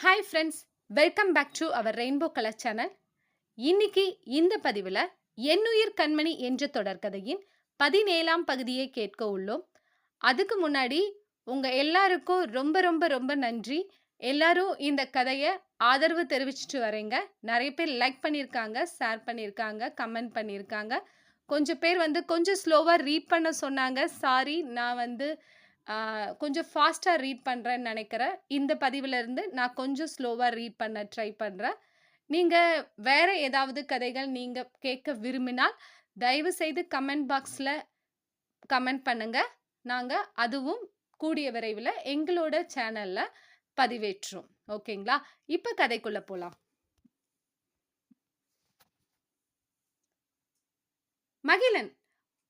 Hi friends welcome back to our rainbow colour channel இன்னைக்கு இந்த பதிவில் என்னுயிர் கண்மணி என்ற தொடர்கதையின் பதினேழாம் பகுதியை கேட்க உள்ளோம். அதுக்கு முன்னாடி உங்கள் எல்லாருக்கும் ரொம்ப ரொம்ப ரொம்ப நன்றி. எல்லாரும் இந்த கதையை ஆதரவு தெரிவிச்சிட்டு வரீங்க. நிறைய பேர் லைக் பண்ணியிருக்காங்க ஷேர் பண்ணியிருக்காங்க கமெண்ட் பண்ணியிருக்காங்க. கொஞ்சம் பேர் வந்து கொஞ்சம் ஸ்லோவாக ரீட் பண்ண சொன்னாங்க. சாரி நான் வந்து கொஞ்சம் ஃபாஸ்ட்டாக ரீட் பண்ணுறேன்னு நினைக்கிறேன் இந்த பதிவிலிருந்து நான் கொஞ்சம் ஸ்லோவாக ரீட் பண்ண ட்ரை பண்ணுறேன் நீங்கள் வேறு ஏதாவது கதைகள் நீங்கள் கேட்க விரும்பினால் தயவு செய்து கமெண்ட் பாக்ஸில் கமெண்ட் பண்ணுங்கள் நாங்கள் அதுவும் கூடிய விரைவில் எங்களோட சேனலில் பதிவேற்றுறோம் ஓகேங்களா? இப்போ கதைக்குள்ளே போகலாம் மகிழன்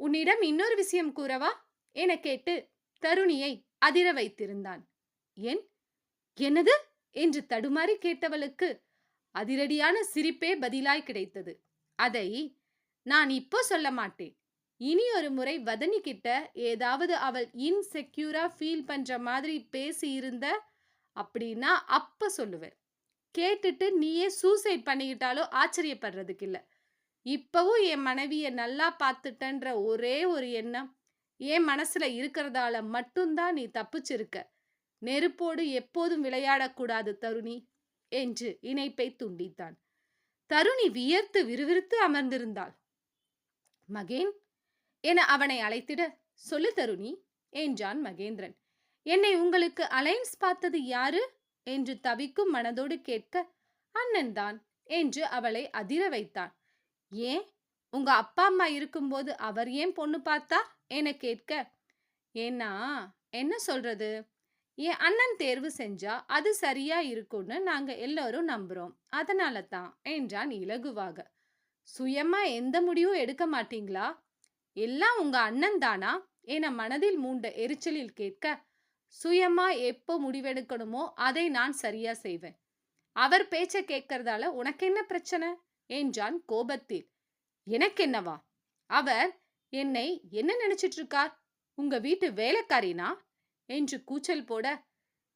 உன்னிடம் இன்னொரு விஷயம் கூறவா? என கேட்டு தருணியை அதிர வைத்திருந்தான். என்? என்னது? என்று தடுமாறி கேட்டவளுக்கு அதிரடியான சிரிப்பே பதிலாய் கிடைத்தது. அதை நான் இப்போ சொல்ல மாட்டேன். இனி ஒரு முறை வதனி கிட்ட ஏதாவது அவள் இன்செக்யூரா ஃபீல் பண்ற மாதிரி பேசி இருந்த அப்படின்னா அப்ப சொல்லுவேன். கேட்டுட்டு நீயே சூசைட் பண்ணிக்கிட்டாலோ ஆச்சரியப்படுறதுக்கு இல்ல இப்பவும் என் மனைவிய நல்லா பார்த்துட்டன்ற ஒரே ஒரு எண்ணம் என் மனசுல இருக்கிறதால மட்டும்தான் நீ தப்பிச்சிருக்க? நெருப்போடு எப்போதும் விளையாடக்கூடாது தருணி! என்று இணைப்பை துண்டித்தான். தருணி வியர்த்து விறுவிறுத்து அமர்ந்திருந்தாள். மகேன் என அவனை அழைத்திட சொல்லு தருணி! என்றான் மகேந்திரன். என்னை உங்களுக்கு அலைன்ஸ் பார்த்தது யாரு? என்று தவிக்கும் மனதோடு கேட்க அண்ணன் தான்! என்று அவளை அதிர வைத்தான். ஏன்? உங்க அப்பா அம்மா இருக்கும்போது அவர் ஏன் பொண்ணு பார்த்தா? என கேட்க ஏன்னா என்ன சொல்றது? என் அண்ணன் தேர்வு செஞ்சா அது சரியா இருக்கும்னு நாங்க எல்லாரும் நம்புறோம். அதனால தான் என்றான் இலகுவாக. சுயமா எந்த முடிவும் எடுக்க மாட்டீங்களா? எல்லாம் உங்க அண்ணன் தானா? என மனதில் மூண்ட எரிச்சலில் கேட்க சுயமா எப்போ முடிவெடுக்கணுமோ அதை நான் சரியா செய்வேன். அவர் பேச்ச கேட்கறதால உனக்கு என்ன பிரச்சனை? என்றான் கோபத்தில். எனக்கு என்னவா? அவர் என்னை என்ன நினைச்சிட்டு இருக்கார் உங்க வீட்டு வேலைக்காரினா? என்று கூச்சல் போட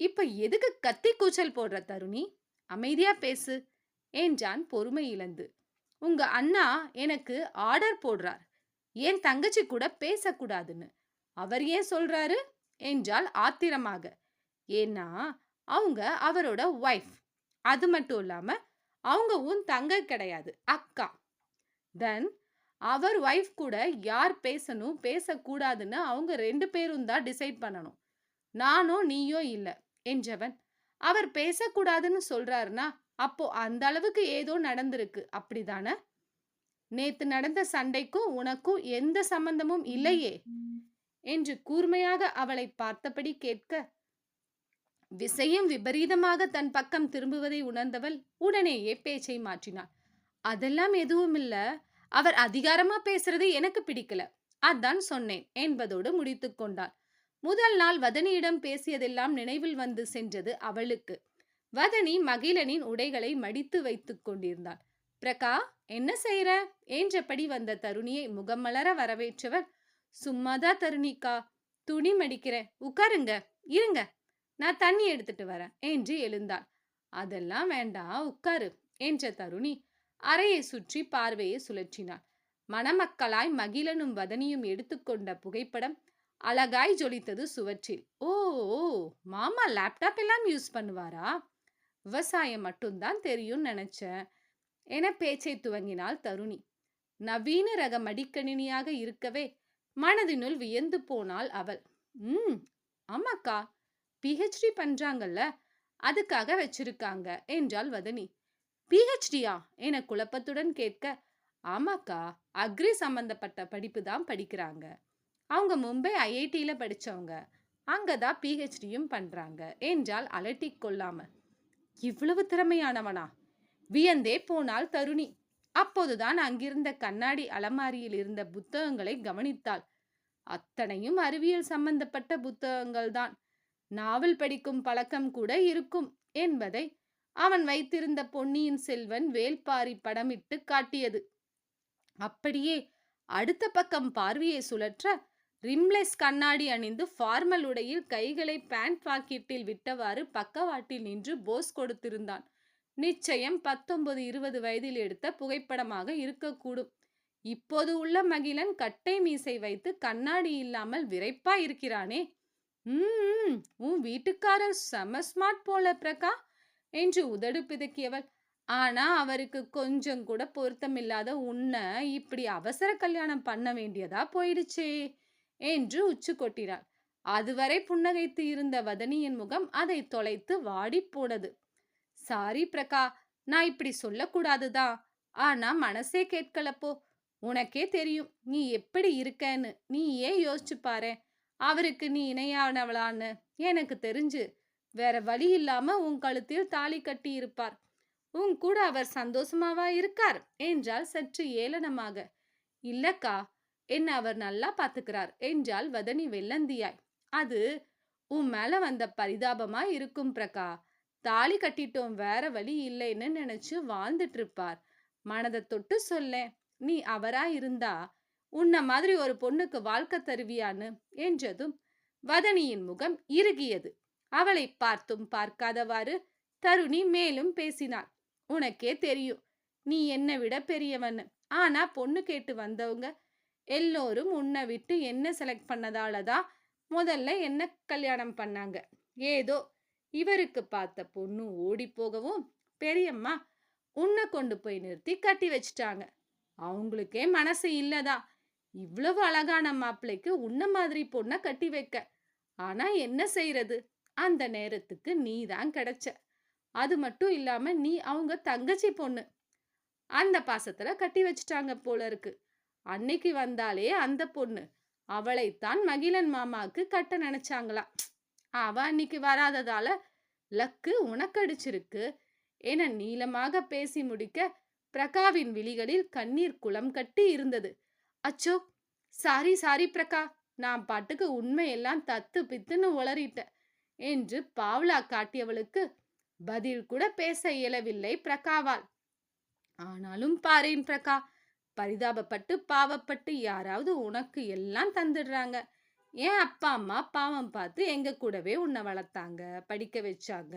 இப்ப எதுக்கு கத்தி கூச்சல் போடுற தருணி? அமைதியா பேசு என்றான் பொறுமை இழந்து. உங்க அண்ணா எனக்கு ஆர்டர் போடுறார். என் தங்கச்சி கூட பேசக்கூடாதுன்னு. அவர் ஏன் சொல்றாரு? என்றால் ஆத்திரமாக. ஏன்னா அவங்க அவரோட ஒய்ஃப் அது மட்டும் இல்லாம அவங்க உன் தங்க கிடையாது அக்கா. தென் அவர் ஒய்ஃப் கூட யார் பேசணும் பேசக்கூடாதுன்னு அவங்க ரெண்டு பேரும் தான் டிசைட் பண்ணணும். நானோ நீயோ இல்ல என்றவன். அவர் பேசக்கூடாதுன்னு சொல்றாருன்னா அப்போ அந்த அளவுக்கு ஏதோ நடந்திருக்கு. அப்படிதானே? நேத்து நடந்த சண்டைக்கும் உனக்கும் எந்த சம்பந்தமும் இல்லையே? என்று கூர்மையாக அவளை பார்த்தபடி கேட்க விசையும் விபரீதமாக தன் பக்கம் திரும்புவதை உணர்ந்தவள் உடனேயே பேச்சை மாற்றினாள். அதெல்லாம் எதுவும் இல்லை அவர் அதிகாரமா பேசுறது எனக்கு பிடிக்கல. அதான் சொன்னேன் என்பதோடு முடித்துக் கொண்டாள். முதல் நாள் வதனியிடம் பேசியதெல்லாம் நினைவில் வந்து சென்றது அவளுக்கு. வதனி மகிழனின் உடைகளை மடித்து வைத்துக் கொண்டிருந்தாள். பிரகா என்ன செய்யற என்றபடி வந்த தருணியை முகமலர வரவேற்றவர் சும்மாதான் தருணிக்கா துணி மடிக்கிறேன் உட்காருங்க இருங்க நான் தண்ணி எடுத்துட்டு வரேன் என்று எழுந்தாள். அதெல்லாம் வேண்டாம் உட்காரு என்ற தருணி அறையை சுற்றி பார்வையை சுழற்றினாள். மணமக்களாய் மகிழனும் வதனியும் எடுத்துக்கொண்ட புகைப்படம் அழகாய் ஜொலித்தது சுவற்றில். ஓ ஓ, மாமா லேப்டாப் எல்லாம் யூஸ் பண்ணுவாரா? விவசாயம் மட்டும்தான் தெரியும்னு நினைச்சேன் என பேச்சை துவங்கினாள் தருணி. நவீன ரக மடிக்கணினியாக இருக்கவே மனதினுள் வியந்து போனாள் அவள். ம் ஆமாக்கா. பிஹெச்டி பண்றாங்கல்ல அதுக்காக வச்சிருக்காங்க என்றாள் வதனி. பிஹெச்டியா என குழப்பத்துடன் கேட்க ஆமாக்கா அக்ரி சம்பந்தப்பட்ட படிப்பு தான் படிக்கிறாங்க. அவங்க மும்பை ஐஐடியில படிச்சவங்க. அங்கதான் பிஹெச்டியும் பண்றாங்க. என்றால் அலட்டிக் கொள்ளாம இவ்வளவு திறமையானவனா? வியந்தே போனால் தருணி. அப்போதுதான் அங்கிருந்த கண்ணாடி அலமாரியில் இருந்த புத்தகங்களை கவனித்தாள். அத்தனையும் அறிவியல் சம்பந்தப்பட்ட புத்தகங்கள்தான். நாவல் படிக்கும் பழக்கம் கூட இருக்கும் என்பதை அவன் வைத்திருந்த பொன்னியின் செல்வன் வேல்பாரி படமிட்டு காட்டியது. அப்படியே அடுத்த பக்கம் பார்வையை சுழற்ற ரிம்லெஸ் கண்ணாடி அணிந்து ஃபார்மல் உடையில் கைகளை பேண்ட் பாக்கெட்டில் விட்டவாறு பக்கவாட்டில் நின்று போஸ் கொடுத்திருந்தான். நிச்சயம் பத்தொன்பது இருபது வயதில் எடுத்த புகைப்படமாக இருக்கக்கூடும். இப்போது உள்ள மகிழன் கட்டை மீசை வைத்து கண்ணாடி இல்லாமல் விரைப்பா இருக்கிறானே. ம் உன் வீட்டுக்காரர் செம ஸ்மார்ட் போல பிரகா. என்று உதடு பிதுக்கியவள். ஆனா அவருக்கு கொஞ்சம் கூட பொருத்தமில்லாத உன்னை இப்படி அவசர கல்யாணம் பண்ண வேண்டியதா போயிடுச்சே என்று உச்சு கொட்டினாள். அதுவரை புன்னகைத்து இருந்த வதனியின் முகம் அதை தொலைத்து வாடி போனது. சாரி பிரகா நான் இப்படி சொல்லக்கூடாதுதான் ஆனா மனசே கேட்கலப்போ. உனக்கே தெரியும் நீ எப்படி இருக்கன்னு. நீ ஏன் யோசிச்சு பாரு அவருக்கு நீ இணையானவளான்னு எனக்கு தெரிஞ்சு வேற வழி இல்லாம உன் கழுத்தில் தாலி கட்டி இருப்பார். உன் கூட அவர் சந்தோஷமாவா இருக்கார்? என்றால் சற்று ஏளனமாக. இல்லக்கா என்ன அவர் நல்லா பாத்துக்கிறார் என்றால் வதனி வெள்ளந்தியாய். அது உன் மேல வந்த பரிதாபமா இருக்கும் பிரகா. தாலி கட்டிட்டோம் வேற வழி இல்லைன்னு நினைச்சு வாழ்ந்துட்டு இருப்பார் மனதை தொட்டு சொல்ல நீ அவரா இருந்தா உன்ன மாதிரி ஒரு பொண்ணுக்கு வாழ்க்கை தருவியான்னு? என்றதும் வதனியின் முகம் இறுகியது. அவளை பார்த்தும் பார்க்காதவாறு தருணி மேலும் பேசினாள். உனக்கே தெரியும் நீ என்னை விட பெரியவன்னு ஆனா பொண்ணு கேட்டு வந்தவங்க எல்லோரும் உன்னை விட்டு என்ன செலக்ட் பண்ணதால தான் முதல்ல என்ன கல்யாணம் பண்ணாங்க. ஏதோ இவருக்கு பார்த்த பொண்ணு ஓடி போகவும் பெரியம்மா உன்னை கொண்டு போய் நிறுத்தி கட்டி வச்சிட்டாங்க. அவங்களுக்கே மனசு இல்லதா? இவ்வளவு அழகான மாப்பிள்ளைக்கு உன்ன மாதிரி பொண்ண கட்டி வைக்க. ஆனா என்ன செய்யறது அந்த நேரத்துக்கு நீ தான் கிடைச்ச. அது மட்டும் இல்லாம நீ அவங்க தங்கச்சி பொண்ணு. அந்த பாசத்துல கட்டி வச்சிட்டாங்க போல இருக்கு. அன்னைக்கு வந்தாலே அந்த பொண்ணு. அவளைத்தான் மகிழன் மாமாவுக்கு கட்ட நினைச்சாங்களாம் அவ அன்னைக்கு வராததால லக்கு உனக்கடிச்சிருக்கு என நீளமாக பேசி முடிக்க பிரகாவின் விழிகளில் கண்ணீர் குளம் கட்டி இருந்தது. அச்சோ! சாரி சாரி பிரகா. நான் பாட்டுக்கு உண்மையெல்லாம் தத்து பித்துன்னு உளறிட்டேன். என்று பாவ்லா காட்டியவளுக்கு பதில் கூட பேச இயலவில்லை பிரகாவால். ஆனாலும் பாரேன் பிரகா பரிதாபப்பட்டு பாவப்பட்டு யாராவது உனக்கு எல்லாம் தந்துடுறாங்க. என் அப்பா அம்மா பாவம் பார்த்து எங்க கூடவே உன்னை வளர்த்தாங்க படிக்க வச்சாங்க.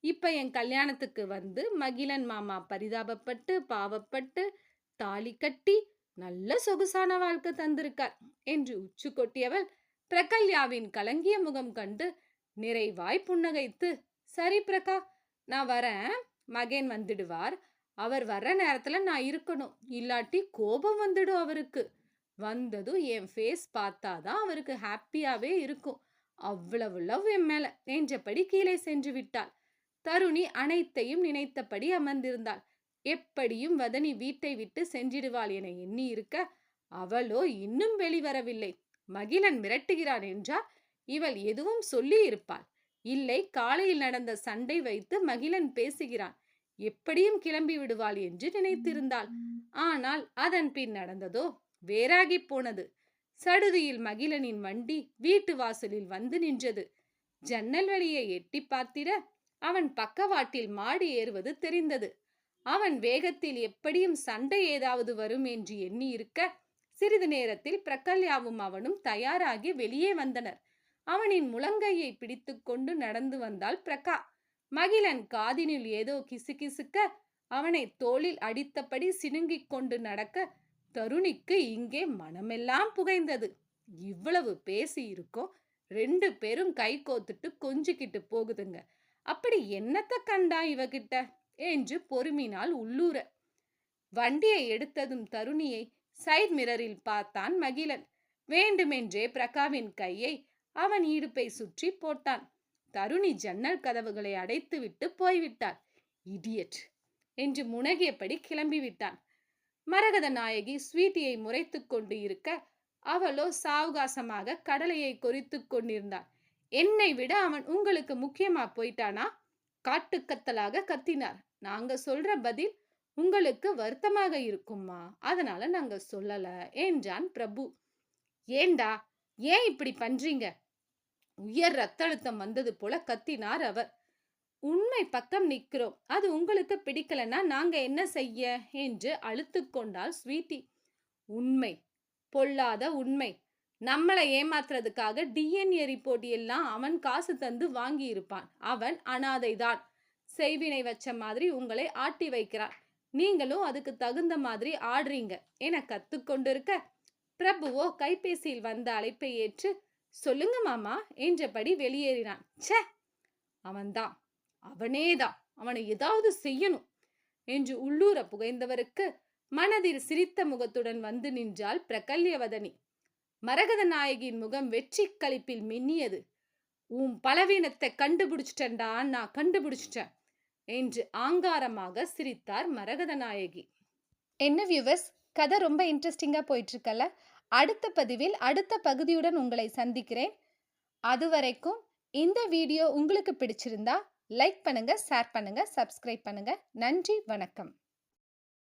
இப்ப என் கல்யாணத்துக்கு வந்து மகிழன் மாமா பரிதாபப்பட்டு பாவப்பட்டு தாலி கட்டி நல்ல சொகுசான வாழ்க்கை தந்திருக்கார் என்று உச்சு கொட்டியவள் பிரகல்யாவின் கலங்கிய முகம் கண்டு நிறைவாய் புன்னகைத்து சரி பிரகா நான் வரேன். மகேன் வந்துடுவார். அவர் வர்ற நேரத்துல நான் இருக்கணும். இல்லாட்டி கோபம் வந்துடும் அவருக்கு. வந்ததும் என் ஃபேஸ் பார்த்தாதான் அவருக்கு ஹாப்பியாவே இருக்கும். அவ்வளவு லவ் என் மேல. நெஞ்சபடி கீழே சென்று விட்டாள். தருணி அனைத்தையும் நினைத்தபடி அமர்ந்திருந்தாள். எப்படியும் வதனி வீட்டை விட்டு சென்றிடுவாள் என எண்ணி இருக்க அவளோ இன்னும் வெளிவரவில்லை. மகிழன் மிரட்டுகிறான் என்றால் இவள் எதுவும் சொல்லி இருப்பாள் இல்லை காலையில் நடந்த சண்டை வைத்து மகிழன் பேசுகிறான். எப்படியும் கிளம்பி விடுவாள் என்று நினைத்திருந்தாள். ஆனால் அதன் பின் நடந்ததோ? வேறாகி போனது. சடுதியில் மகிழனின் வண்டி வீட்டு வாசலில் வந்து நின்றது. ஜன்னல் வழியை எட்டி பார்த்திட அவன் பக்கவாட்டில் மாடி ஏறுவது தெரிந்தது. அவன் வேகத்தில் எப்படியும் சண்டை ஏதாவது வரும் என்று எண்ணி இருக்க சிறிது நேரத்தில் பிரகல்யாவும் அவனும் தயாராகி வெளியே வந்தனர். அவனின் முழங்கையை பிடித்துக்கொண்டு நடந்து வந்தாள் பிரகா. மகிழன் காதினில் ஏதோ கிசுகிசுக்க அவனை தோளில் அடித்தபடி சினுங்கிக் கொண்டு நடக்க தருணிக்கு இங்கே மனமெல்லாம் புகைந்தது. இவ்வளவு பேசி இருக்கோ? ரெண்டு பேரும் கை கோத்துட்டு கொஞ்சிக்கிட்டு போகுதுங்க. அப்படி என்னத்த கண்டா இவகிட்ட? என்று பொறுமினால் உள்ளூர. வண்டியை எடுத்ததும் தருணியை சைட் மிரரில் பார்த்தான் மகிழன். வேண்டுமென்றே பிரகாவின் கையை அவன் இடுப்பை சுற்றி போட்டான். தருணி ஜன்னல் கதவுகளை அடைத்துவிட்டு போய்விட்டாள். இடியட் என்று முனகியபடி கிளம்பி விட்டான். மரகத நாயகி ஸ்வீட்டியை முறைத்து கொண்டு இருக்க அவளோ சாவகாசமாக கடலையை கொறித்து கொண்டிருந்தாள். என்னை விட அவன் உங்களுக்கு முக்கியமா போயிட்டானா? காட்டுக்கத்தலாக கத்தினார். நாங்க சொல்ற பதில் உங்களுக்கு வருத்தமாக இருக்குமா அதனால நாங்க சொல்லல என்றான் பிரபு. ஏண்டா? ஏன் இப்படி பண்றீங்க? உயர் ரத்த அழுத்தம் வந்தது போல கத்தினார் அவர். உண்மை பக்கம் நிற்கிறோம். அது உங்களுக்கு பிடிக்கலன்னா நாங்க என்ன செய்ய? என்று அழுத்து கொண்டாள் ஸ்வீட்டி. உண்மை. பொல்லாத உண்மை. நம்மளை ஏமாத்துறதுக்காக டிஎன்ஏ ரிப்போர்ட் எல்லாம் அவன் காசு தந்து வாங்கி இருப்பான் அவன் அனாதைதான். செய்வினை வச்ச மாதிரி உங்களை ஆட்டி வைக்கிறான். நீங்களும் அதுக்கு தகுந்த மாதிரி ஆடுறீங்க. என கத்துக்கொண்டிருக்க பிரபுவோ கைபேசியில் வந்த அழைப்பை ஏற்று சொல்லுங்க மாமா என்றபடி வெளியேறினான். ச்சே! அவன்தான். அவனேதான். அவனை ஏதாவது செய்யணும் என்று உள்ளூர புகைந்தவருக்கு மனதில் சிரித்த முகத்துடன் வந்து நின்றாள் பிரகல்யவதனி. மரகத நாயகியின் முகம் வெற்றி களிப்பில் மின்னியது. உன் பலவீனத்தை கண்டுபிடிச்சிட்டேன்டா நான் கண்டுபிடிச்சிட்டேன் என்று ஆங்காரமாக சிரித்தார் மரகத நாயகி என்ன வியூவர்ஸ் கதை ரொம்ப இன்ட்ரெஸ்டிங்காக போயிட்டு இருக்கல அடுத்த பதிவில் அடுத்த பகுதியுடன் உங்களை சந்திக்கிறேன். அதுவரைக்கும் இந்த வீடியோ உங்களுக்கு பிடிச்சிருந்தா லைக் பண்ணுங்க ஷேர் பண்ணுங்க சப்ஸ்கிரைப் பண்ணுங்க. நன்றி வணக்கம்.